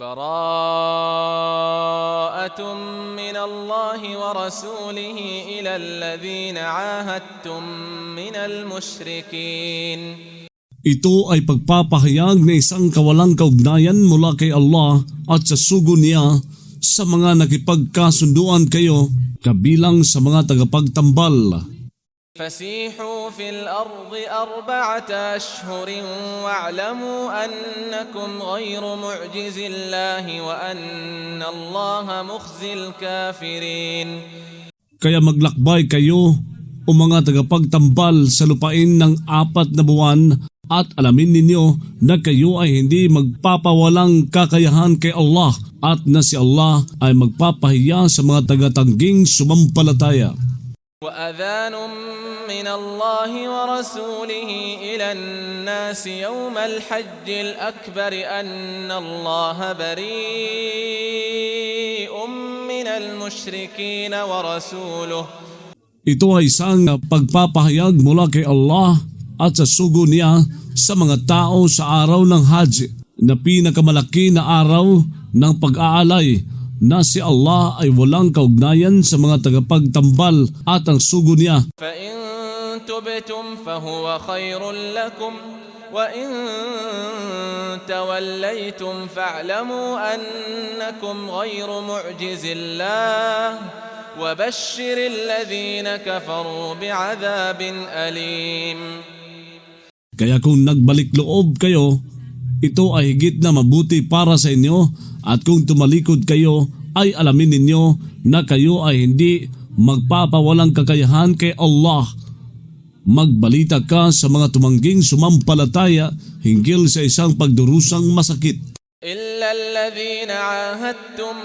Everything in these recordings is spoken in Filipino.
براءة من الله ورسوله إلى الذين عاهدتم من المشركين Ito ay pagpapahayag na isang kawalang kaugnayan mula kay Allah at sa sugo niya sa mga nakipagkasunduan kayo kabilang sa mga tagapagtambal. فسيحوا في الأرض أربعة أشهر واعلموا أنكم غير معجز الله وأن الله مخزي الكافرين Kaya maglakbay kayo o mga tagapagtambal sa lupain ng apat na buwan at alamin ninyo na kayo ay hindi magpapawalang kakayahan kay Allah at na si Allah ay magpapahiya sa mga tagatangging sumampalataya. وأذان من الله ورسوله إلى الناس يوم الحج الأكبر أن الله بريء من المشركين ورسوله Ito ay isang pagpapahayag mula kay Allah at sa sugo niya sa mga tao sa araw ng Hajj na pinakamalaki na araw ng pag-aalay na si Allah ay walang kaugnayan sa mga tagapagtambal at ang sugo niya فإن تبتم فهو خير لكم وإن توليتم فاعلموا أنكم غير معجز الله وبشر الذين كفروا بعذاب أليم Kaya kung nagbalik loob kayo, ito ay higit na mabuti para sa inyo at kung tumalikod kayo ay alamin ninyo na kayo ay hindi magpapawalang kakayahan kay Allah. Magbalita ka sa mga tumangging sumampalataya hinggil sa isang pagdurusang masakit. إلا الذين عاهدتم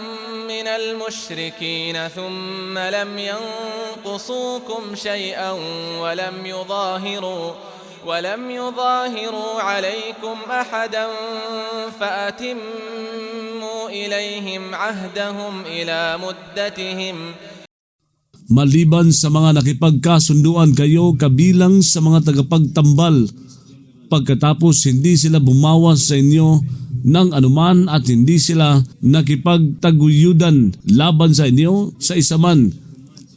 من المشركين ثم لم ينقصوكم شيئا ولم يظاهروا ولم يظاهروا عليكم أحدا فأتموا إليهم عهدهم إلى مدتهم Maliban sa mga nakipagkasunduan kayo kabilang sa mga tagapagtambal, pagkatapos hindi sila bumawas sa inyo ng anuman at hindi sila nakipagtaguyudan laban sa inyo sa isa man,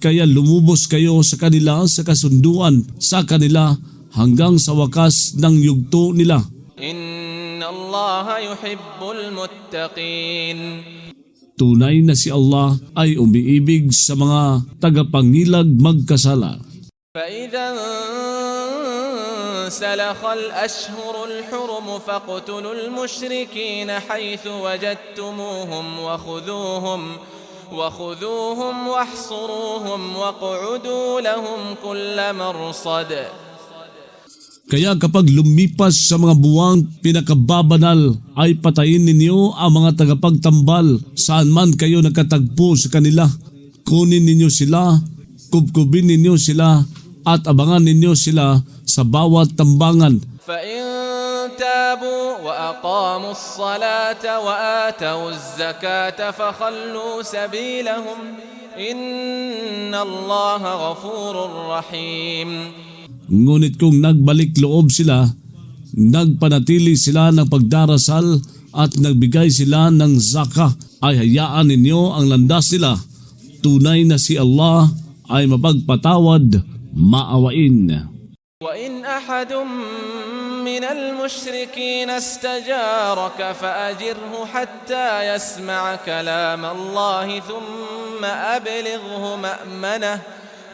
kaya lumubos kayo sa kanila sa kasunduan sa kanila hanggang sa wakas ng yugto nila. إن الله يحب المتقين Tunay na si Allah ay umiibig sa mga tagapangilag magkasala. فإذا انسلخ الأشهر الحرم فاقتلوا المشركين حيث وجدتموهم وخذوهم وخذوهم واحصروهم واقعدوا لهم كل مرصد Kaya kapag lumipas sa mga buwang pinakababanal ay patayin ninyo ang mga tagapagtambal saan man kayo nakatagpo sa kanila. Kunin ninyo sila, kubkubin ninyo sila at abangan ninyo sila sa bawat tambangan. فإن تابوا وأقاموا الصلاة وآتوا الزكاة فخلوا سبيلهم إن الله غفور رحيم Ngunit kung nagbalik loob sila, nagpanatili sila ng pagdarasal at nagbigay sila ng zaka ay hayaan ninyo ang landas nila. Tunay na si Allah ay mapagpatawad, maawain. وإن أحد من المشركين استجارك فأجره حتى يسمع كلام الله ثم أبلغه مأمنه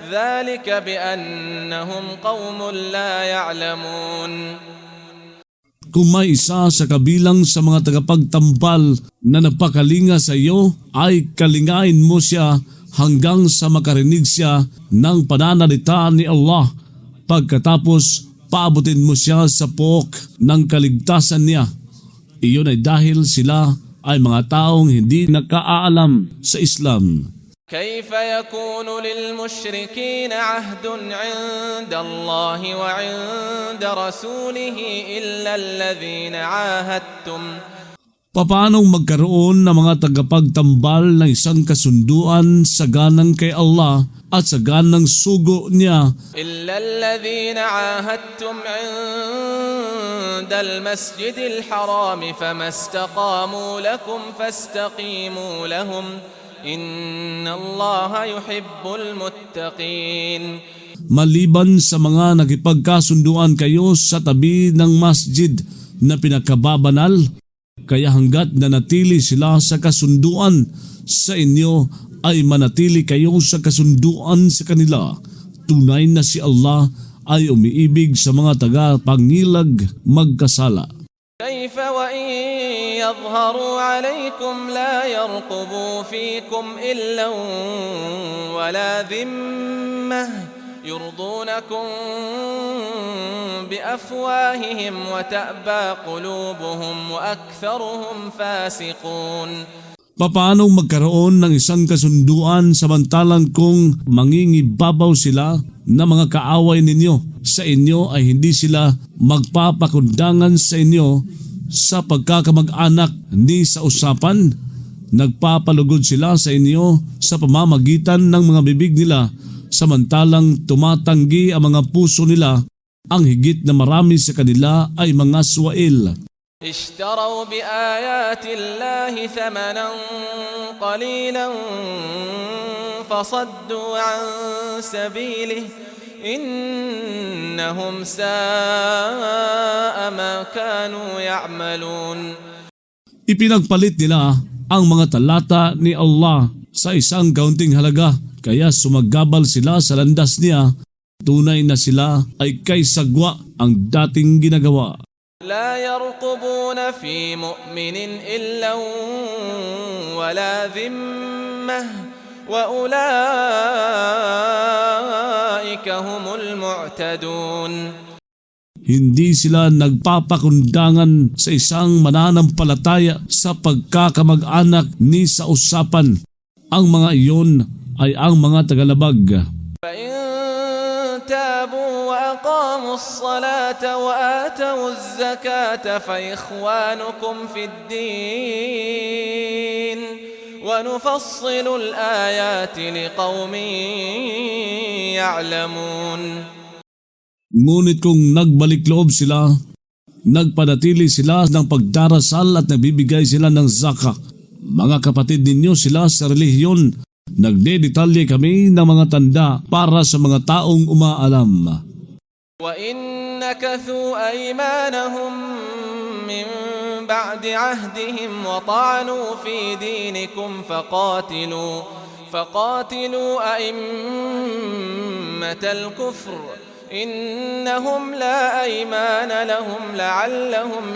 ذلك بأنهم قوم لا يعلمون Kung may isa sa kabilang sa mga tagapagtambal na nagpakalinga sa iyo, ay kalingain mo siya hanggang sa makarinig siya ng pananalita ni Allah. Pagkatapos, paabutin mo siya sa pook ng kaligtasan niya. Iyon ay dahil sila ay mga taong hindi nakaalam sa Islam. كيف يكون للمشركين عهد عند الله وعند رسوله إلا الذين عاهدتم؟ Paanong magkaroon ng mga tagapagtambal ng isang kasunduan sa ganang kay Allah at sa ganang sugo niya. إلا الذين عاهدتم عند المسجد الحرام فما استقاموا لكم فاستقيموا لهم. إن الله يحب المتقين maliban sa mga nakipagkasunduan kayo sa tabi ng masjid na pinakababanal. Kaya hanggat nanatili sila sa kasunduan sa inyo ay manatili kayo sa kasunduan sa kanila. Tunay na si Allah ay umiibig sa mga taga-pangilag magkasala. كيف وإن يظهروا عليكم لا يرقبوا فيكم إلا ولا ذمة يرضونكم بأفواههم وتأبى قلوبهم وأكثرهم فاسقون Papaanong magkaroon ng isang kasunduan samantalang kung mangingibabaw sila na mga kaaway ninyo sa inyo ay hindi sila magpapakundangan sa inyo sa pagkakamag-anak ni sa usapan. Nagpapalugod sila sa inyo sa pamamagitan ng mga bibig nila samantalang tumatanggi ang mga puso nila ang higit na marami sa kanila ay mga swail. اشتروا بآيات الله ثمنا قليلا فصدوا عن سبيله إنهم ساء ما كانوا يعملون Ipinagpalit nila ang mga talata ni Allah sa isang kaunting halaga kaya sumagabal sila sa landas niya. Tunay na sila ay kay sagwa ang dating ginagawa. لا يرقبون في مؤمن إلا ولا ذمة وأولئك هم المعتدون Hindi sila nagpapakundangan sa isang mananampalataya sa pagkakamag-anak ni sa usapan. Ang mga iyon ay ang mga tagalabag. فإن تابوا وأقاموا الصلاة وآتوا الزكاة فإخوانكم في الدين ونفصل الآيات لقوم يعلمون Ngunit kung nagbalik loob sila, nagpanatili sila ng pagdarasal at nagbibigay sila ng zaka. Mga kapatid ninyo sila sa relihiyon, nagdedetalye kami ng mga tanda para sa mga taong umaalam. وإن نكثوا أيمانهم من بعد عهدهم وطعنوا في دينكم فقاتلوا فقاتلوا أئمة الكفر إنهم لا أيمان لهم لعلهم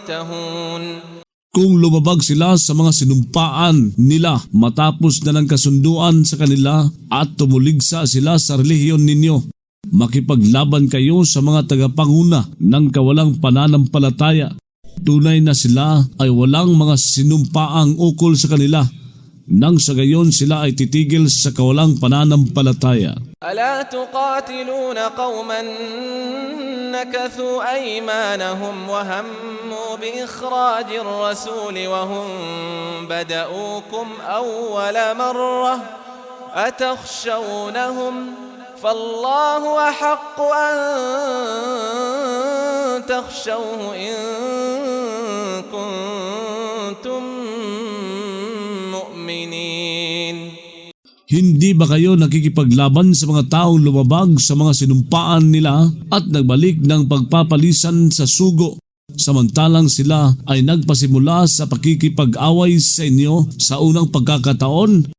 ينتهون kung lumabag sila sa mga sinumpaan nila matapos na ng kasunduan sa kanila at tumuligsa sila sa relihiyon ninyo, makipaglaban kayo sa mga tagapanguna ng kawalang pananampalataya. Tunay na sila ay walang mga sinumpaang ukol sa kanila nang sa gayon sila ay titigil sa kawalang pananampalataya. ألا تقاتلون قوما نكثوا أيمانهم وهموا بإخراج الرسول وهم بدؤوكم أول مرة أتخشونهم فالله أحق أن تخشوه إن كنتم Hindi ba kayo nakikipaglaban sa mga taong lumabag sa mga sinumpaan nila at nagbalik ng pagpapalisan sa sugo samantalang sila ay nagpasimula sa pakikipag-away sa inyo sa unang pagkakataon?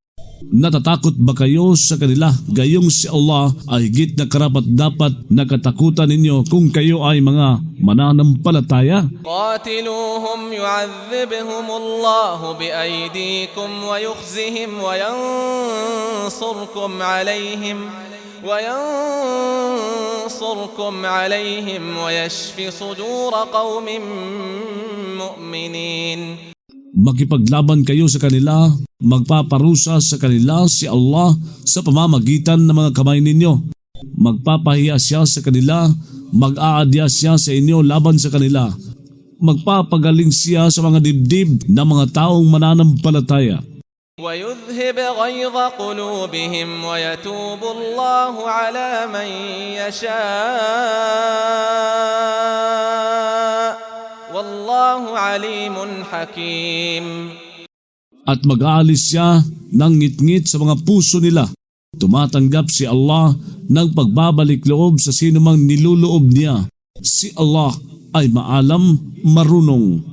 Natatakot ba kayo sa kanila gayong si Allah ay higit na karapat dapat na katakutan ninyo kung kayo ay mga mananampalataya? قاتلوهم يعذبهم الله بأيديكم ويخزهم وينصركم عليهم وينصركم عليهم ويشف صدور قوم مؤمنين Makipaglaban kayo sa kanila, magpaparusa sa kanila si Allah sa pamamagitan ng mga kamay ninyo. Magpapahiya siya sa kanila, mag-aadya siya sa inyo laban sa kanila. magpapagaling siya sa mga dibdib ng mga taong mananampalataya. ويذهب غيظ قلوبهم ويتوب الله على من يشاء والله عليم حكيم At mag-aalis siya ng ngit-ngit sa mga puso nila. Tumatanggap si Allah ng pagbabalik loob sa sinumang niluloob niya. Si Allah ay maalam, marunong.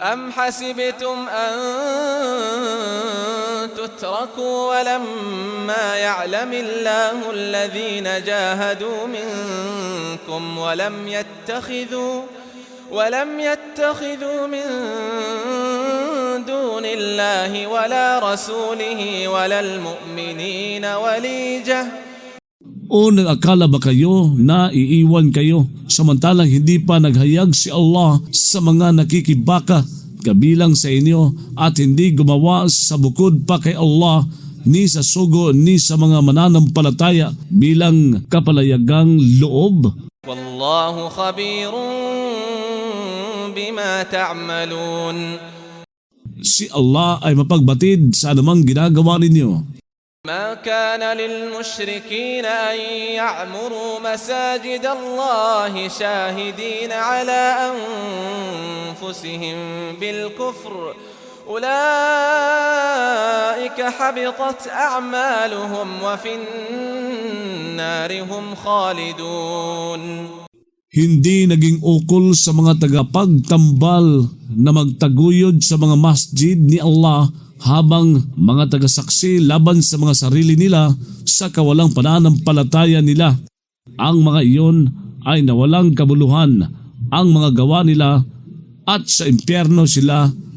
أم حسبتم أن تتركوا ولما يعلم الله الذين جاهدوا منكم ولم يتخذوا ولم يتخذوا من دون الله ولا رسوله ولا المؤمنين وليجة O nag-akala ba kayo na iiwan kayo samantalang hindi pa naghayag si Allah sa mga nakikibaka kabilang sa inyo at hindi gumawa sa bukod pa kay Allah ni sa sugo ni sa mga mananampalataya bilang kapalayagang loob? والله خبير بما تعملون Si Allah ay mapagbatid sa anumang ginagawa ninyo. ما كان للمشركين أن يعمروا مساجد الله شاهدين على أنفسهم بالكفر أولئك حبطت أعمالهم وفي النار هم خالدون Hindi naging ukol sa mga tagapagtambal na magtaguyod sa mga masjid ni Allah habang mga tagasaksi laban sa mga sarili nila sa kawalang pananampalataya nila. Ang mga iyon ay nawalang kabuluhan ang mga gawa nila at sa impyerno sila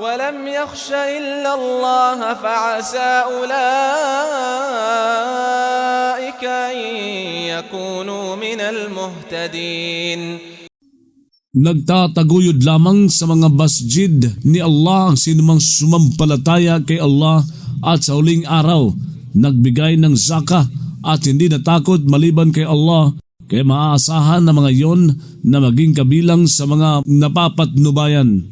ولم يخش إلا الله فعسى أولئك أن يكونوا من المهتدين Nagtataguyod lamang sa mga masjid ni Allah ang sinumang sumampalataya kay Allah at sa huling araw nagbigay ng zaka at hindi natakot maliban kay Allah kaya maaasahan ng mga iyon na maging kabilang sa mga napapatnubayan.